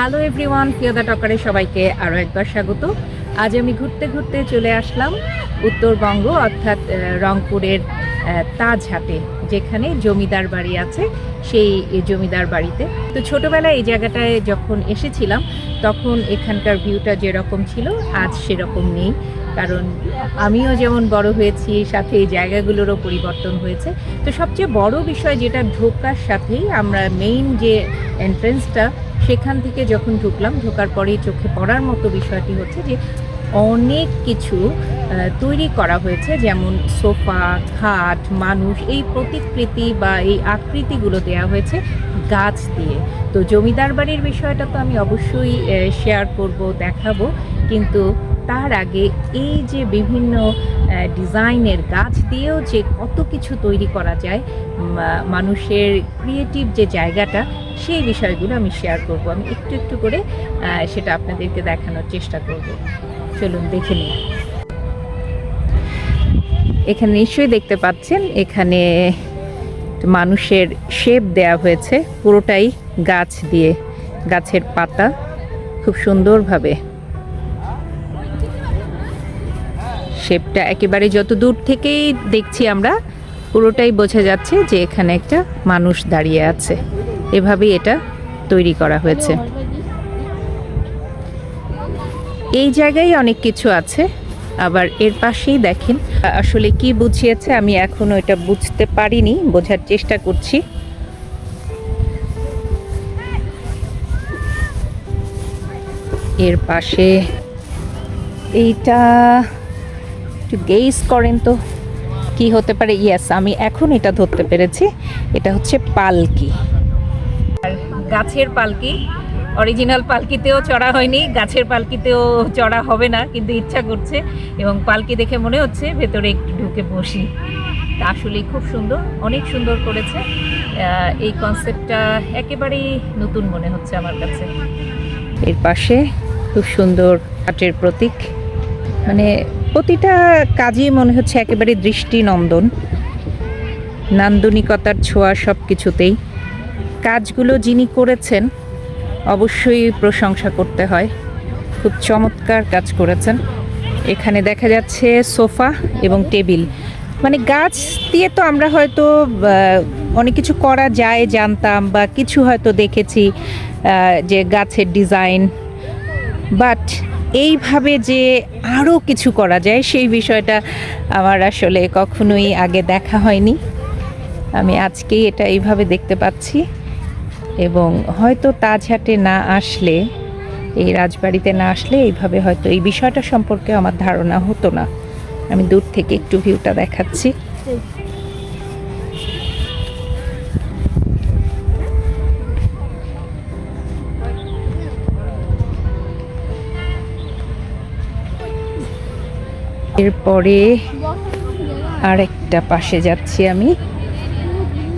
Hello everyone প্রিয়দা টকারে সবাইকে আরও একবার স্বাগত। আজ আমি ঘুরতে ঘুরতে চলে আসলাম উত্তরবঙ্গ, অর্থাৎ রংপুরের তাজহাটে যেখানে জমিদার বাড়ি আছে, সেই জমিদার বাড়িতে। তো ছোটবেলায় এই জায়গাটায় যখন এসেছিলাম, তখন এখানকার ভিউটা যেরকম ছিল, আজ সেরকম নেই। কারণ আমিও যেমন বড় হয়েছি, সাথে এই জায়গাগুলোরও পরিবর্তন হয়েছে। তো সবচেয়ে বড় বিষয় যেটা ঢোকার সাথেই আমরা মেইন যে এন্ট্রেন্সটা সেখান থেকে যখন ঢুকলাম, ঢোকার পরে চোখে পড়ার মতো বিষয়টি হচ্ছে যে, অনেক কিছু তৈরি করা হয়েছে। যেমন সোফা, খাট, মানুষ, এই প্রতিকৃতি বা এই আকৃতিগুলো দেয়া হয়েছে গাছ দিয়ে। তো জমিদার বাড়ির বিষয়টা তো আমি অবশ্যই শেয়ার করব, দেখাবো। কিন্তু তার আগে এই যে বিভিন্ন ডিজাইনের গাছ দিয়েও যে কত কিছু তৈরি করা যায় মানুষের ক্রিয়েটিভ যে জায়গাটা, সেই বিষয়গুলো আমি শেয়ার করব। আমি একটু একটু করে সেটা আপনাদেরকে দেখানোর চেষ্টা করব। চলুন দেখে নিই। এখানে নিশ্চয়ই দেখতে পাচ্ছেন, এখানে মানুষের শেপ দেয়া হয়েছে, পুরোটাই গাছ দিয়ে, গাছের পাতা, খুব সুন্দরভাবে। শেপটা একেবারে যত দূর থেকেই দেখছি আমরা, পুরোটাই বোঝা যাচ্ছে যে এখানে একটা মানুষ দাঁড়িয়ে আছে। এভাবেই এটা তৈরি করা হয়েছে। এই জায়গায় অনেক কিছু আছে, আবার এর পাশেই দেখেন, আসলে কি বুঝিয়েছে আমি এখনও এটা বুঝতে পারিনি, বোঝার চেষ্টা করছি। এর পাশে এইটা একটু গেইস করেন তো কি হতে পারে? ইয়েস আমি এখন এটা ধরতে পেরেছি। এটা হচ্ছে পালকি। গাছের পালকি অরিজিনাল পালকিতেও চড়া হয়নি গাছের পালকিতেও চড়া হবে না কিন্তু ইচ্ছা করছে। এবং পালকি দেখে মনে হচ্ছে ভেতরে একটু ঢুকে বসি। তা আসলেই খুব সুন্দর অনেক সুন্দর করেছে। এই কনসেপ্টটা একেবারেই নতুন মনে হচ্ছে আমার কাছে। এর পাশে খুব সুন্দর কাঠের প্রতীক। মানে প্রতিটা কাজই মনে হচ্ছে একেবারে দৃষ্টিনন্দন। নান্দনিকতার ছোঁয়া সব কিছুতেই কাজগুলো যিনি করেছেন, অবশ্যই প্রশংসা করতে হয়। খুব চমৎকার কাজ করেছেন। এখানে দেখা যাচ্ছে সোফা এবং টেবিল। মানে গাছ দিয়ে তো আমরা হয়তো অনেক কিছু করা যায় জানতাম বা কিছু হয়তো দেখেছি যে গাছের ডিজাইন। বাট এইভাবে যে আরও কিছু করা যায়, সেই বিষয়টা আমার আসলে কখনোই আগে দেখা হয়নি। আমি আজকেই এটা এইভাবে দেখতে পাচ্ছি এবং হয়তো তাজহাটে না আসলে, এই রাজবাড়িতে না আসলে এইভাবে হয়তো এই বিষয়টা সম্পর্কে আমার ধারণা হতো না। আমি দূর থেকে একটু ভিউটা দেখাচ্ছি। এরপরে আরেকটা পাশে যাচ্ছি আমি।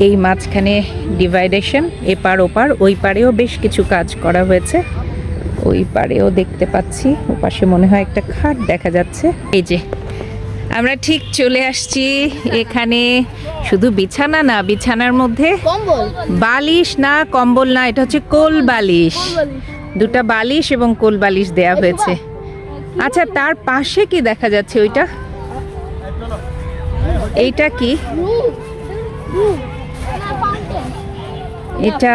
এই মাঝখানে ডিভাইডেশন এপার ওপার ওই পারেও বেশ কিছু কাজ করা হয়েছে। ওই পারেও দেখতে পাচ্ছি ও পাশে মনে হয় একটা খাট দেখা যাচ্ছে। এই যে আমরা ঠিক চলে আসছি এখানে। শুধু বিছানা না বিছানার মধ্যে বালিশ না কম্বল না এটা হচ্ছে কোল বালিশ। দুটা বালিশ এবং কোল বালিশ দেয়া হয়েছে। আচ্ছা তার পাশে কি দেখা যাচ্ছে ওইটা? এইটা কি? এটা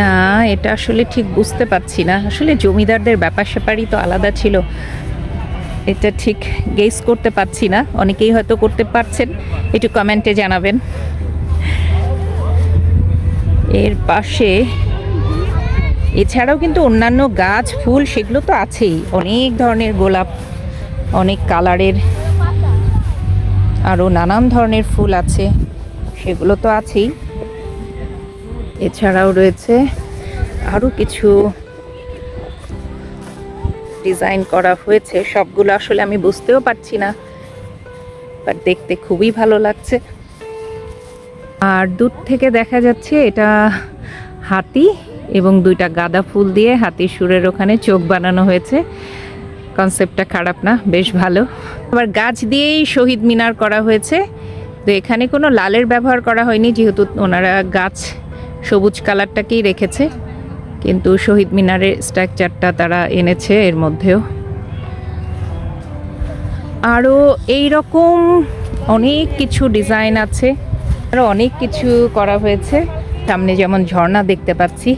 না, এটা আসলে ঠিক বুঝতে পারছি না। আসলে জমিদারদের ব্যাপার স্যাপারই তো আলাদা ছিল। এটা ঠিক গেস করতে পারছি না। অনেকেই হয়তো করতে পারছেন। একটু কমেন্টে জানাবেন। এর পাশে এছাড়াও কিন্তু অন্যান্য গাছ, ফুল সেগুলো তো আছেই। অনেক ধরনের গোলাপ, অনেক কালারের আরও নানান ধরনের ফুল আছে, সেগুলো তো আছেই। এছাড়াও রয়েছে আরও কিছু ডিজাইন করা হয়েছে, সবগুলো আসলে আমি বুঝতেও পারছি না, বাট দেখতে খুবই ভালো লাগছে। আর দূর থেকে দেখা যাচ্ছে এটা হাতি এবং দুইটা গাঁদা ফুল দিয়ে হাতির সুরের ওখানে চোখ বানানো হয়েছে। কনসেপ্টটা খারাপ না, বেশ ভালো। আবার গাছ দিয়েই শহীদ মিনার করা হয়েছে। তো এখানে কোনো লালের ব্যবহার করা হয়নি, যেহেতু ওনারা গাছ সবুজ কালারটাকেই রেখেছে। কিন্তু শহীদ মিনারের স্ট্রাকচারটা তারা এনেছে এর মধ্যেও। আরও এই রকম অনেক কিছু ডিজাইন আছে, আরও অনেক কিছু করা হয়েছে। সামনে যেমন ঝর্ণা দেখতে পাচ্ছি।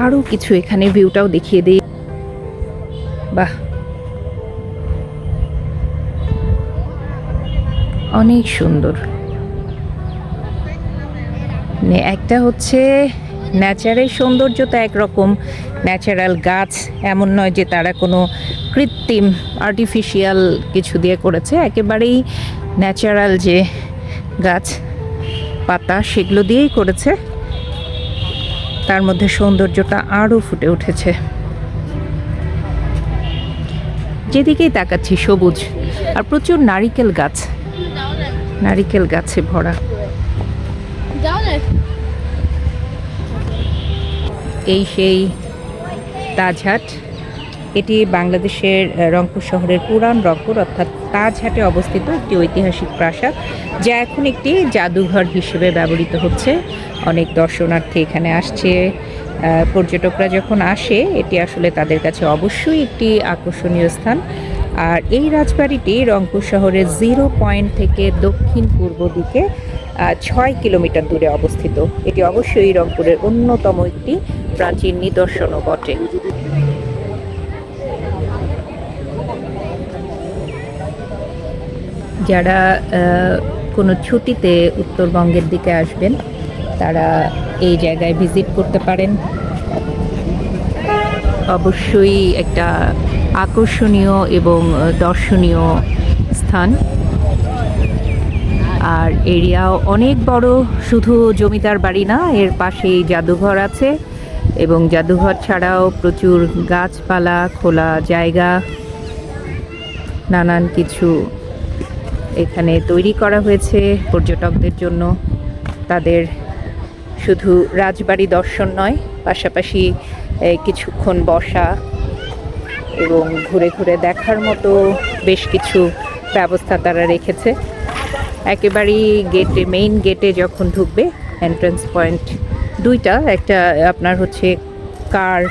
আরও কিছু এখানে ভিউটাও দেখিয়ে দিই। বাহ। অনেক সুন্দর। একটা হচ্ছে ন্যাচারের সৌন্দর্য তো একরকম, ন্যাচারাল গাছ, এমন নয় যে তারা কোনো কৃত্রিম আর্টিফিশিয়াল কিছু দিয়ে করেছে। একেবারেই ন্যাচারাল যে গাছ, পাতা, সেগুলো দিয়েই করেছে। তার মধ্যে সৌন্দর্যটা আরও ফুটে উঠেছে। যেদিকেই তাকাচ্ছি, সবুজ আর প্রচুর নারিকেল গাছ। নারিকেল গাছে ভরা। এই সেই তাজহাট। এটি বাংলাদেশের রংপুর শহরের পুরান রংপুর অর্থাৎ তাজহাটে অবস্থিত একটি ঐতিহাসিক প্রাসাদ, যা এখন একটি জাদুঘর হিসেবে ব্যবহৃত হচ্ছে। অনেক দর্শনার্থী এখানে আসছে। পর্যটকরা যখন আসে, এটি আসলে তাদের কাছে অবশ্যই একটি আকর্ষণীয় স্থান। আর এই রাজবাড়িটি রংপুর শহরের জিরো পয়েন্ট থেকে দক্ষিণ পূর্ব দিকে ছয় কিলোমিটার দূরে অবস্থিত। এটি অবশ্যই রংপুরের অন্যতম একটি প্রাচীন নিদর্শনও বটে। যারা কোনো ছুটিতে উত্তরবঙ্গের দিকে আসবেন, তারা এই জায়গায় ভিজিট করতে পারেন। অবশ্যই একটা আকর্ষণীয় এবং দর্শনীয় স্থান। আর এরিয়াও অনেক বড়, শুধু জমিদার বাড়ি না, এর পাশেই জাদুঘর আছে। এবং জাদুঘর ছাড়াও প্রচুর গাছপালা, খোলা জায়গা, নানান কিছু এখানে তৈরি করা হয়েছে পর্যটকদের জন্য। তাদের শুধু রাজবাড়ি দর্শন নয়, পাশাপাশি কিছুক্ষণ বসা এবং ঘুরে ঘুরে দেখার মতো বেশ কিছু ব্যবস্থা তারা রেখেছে। একেবারেই গেটে মেইন গেটে যখন ঢুকবে এন্ট্রান্স পয়েন্ট দুইটা, একটা আপনার হচ্ছে কার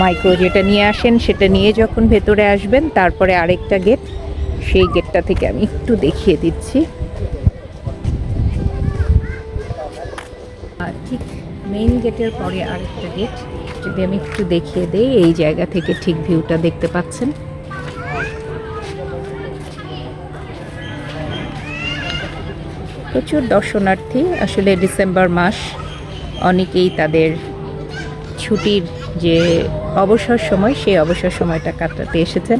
মাইক্রো যেটা নিয়ে আসেন, সেটা নিয়ে যখন ভেতরে আসবেন, তারপরে আরেকটা গেট সেই গেটটা থেকে আমি একটু দেখিয়ে দিচ্ছি। আর ঠিক মেইন গেটের পরে আরেকটা গেট যদি আমি একটু দেখিয়ে দেই, এই জায়গা থেকে ঠিক ভিউটা দেখতে পাচ্ছেন। প্রচুর দর্শনার্থী, আসলে ডিসেম্বর মাস, অনেকেই তাদের ছুটির যে অবসর সময়, সেই অবসর সময়টা কাটাতে এসেছেন।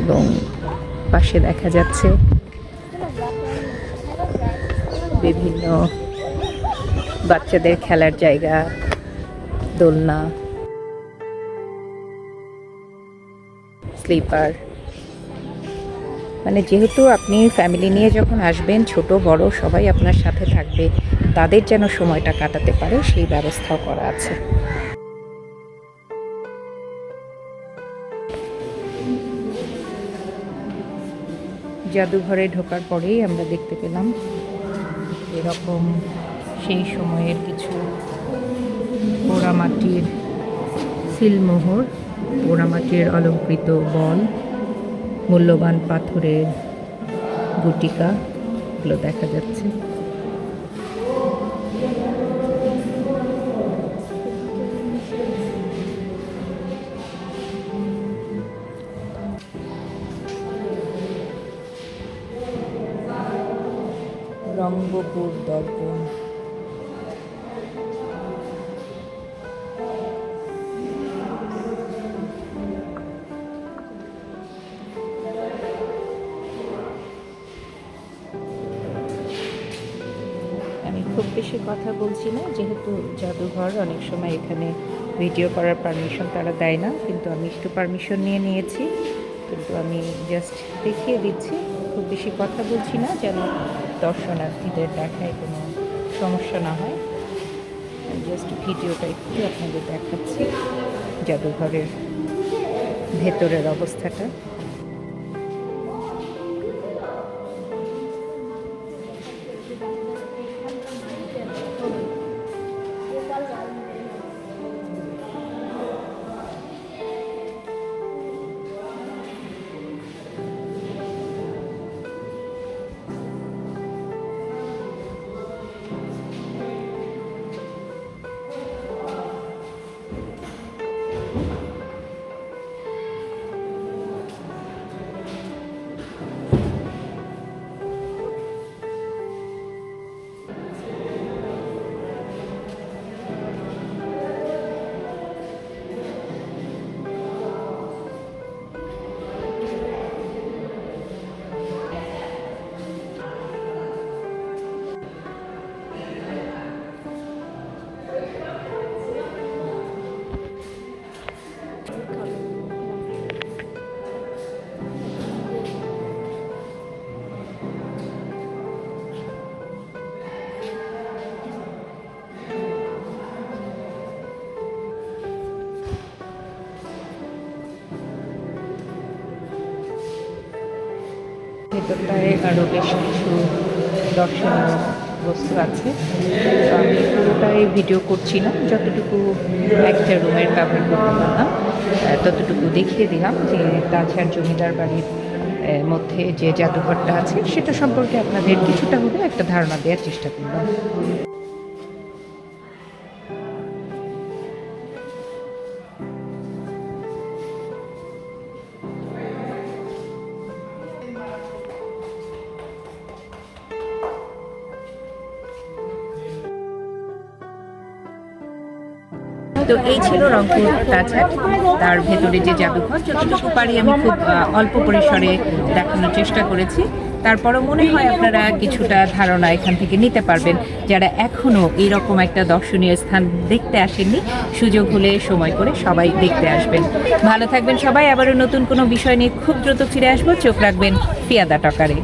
এবং পাশে দেখা যাচ্ছে। বিভিন্ন বাচ্চাদের খেলার জায়গা, দোলনা, স্লিপার। মানে যেহেতু আপনি ফ্যামিলি নিয়ে যখন আসবেন, ছোট, বড়, সবাই আপনার সাথে থাকবে, তাদের যেন সময়টা কাটাতে পারে, সেই ব্যবস্থাও করা আছে। জাদুঘরে ঢোকার পরেই আমরা দেখতে পেলাম এরকম সেই সময়ের কিছু পোড়ামাটির সিলমোহর, পোড়ামাটির অলঙ্কৃত বল মূল্যবান পাথরের গুটিকা, এগুলো দেখা যাচ্ছে। রঙ্গপুর দর্পণ। খুব বেশি কথা বলছি না, যেহেতু জাদুঘর অনেক সময় এখানে ভিডিও করার পারমিশন তারা দেয় না, কিন্তু আমি একটু পারমিশন নিয়ে নিয়েছি, কিন্তু আমি জাস্ট দেখিয়ে দিচ্ছি। খুব বেশি কথা বলছি না, যেন দর্শনার্থীদের দেখায় কোনো সমস্যা না হয়। জাস্ট ভিডিওটা একটু আপনাদের দেখাচ্ছি, জাদুঘরের ভেতরের অবস্থাটা। ভেতরটায় আরও বেশ কিছু দর্শনীয় বস্তু আছে। আমি পুরোটাই ভিডিও করছি না, যতটুকু একটা রুমের কাভার করতে পারলাম ততটুকু দেখিয়ে দিলাম যে তাছাড় জমিদার বাড়ির মধ্যে যে জাদুঘরটা আছে, সেটা সম্পর্কে আপনাদের কিছুটা হলেও একটা ধারণা দেওয়ার চেষ্টা করলাম। তো এই ছিল রংপুর তাজহাট তার ভেতরে যে জাদুঘর, যতটুকু পারি আমি খুব অল্প পরিসরে দেখানোর চেষ্টা করেছি। তারপরও মনে হয় আপনারা কিছুটা ধারণা এখান থেকে নিতে পারবেন। যারা এখনও এইরকম একটা দর্শনীয় স্থান দেখতে আসেননি, সুযোগ হলে সময় করে সবাই দেখতে আসবেন। ভালো থাকবেন সবাই। আবারও নতুন কোনো বিষয় নিয়ে খুব দ্রুত ফিরে আসব। চোখ রাখবেন পিয়াদা টকারে।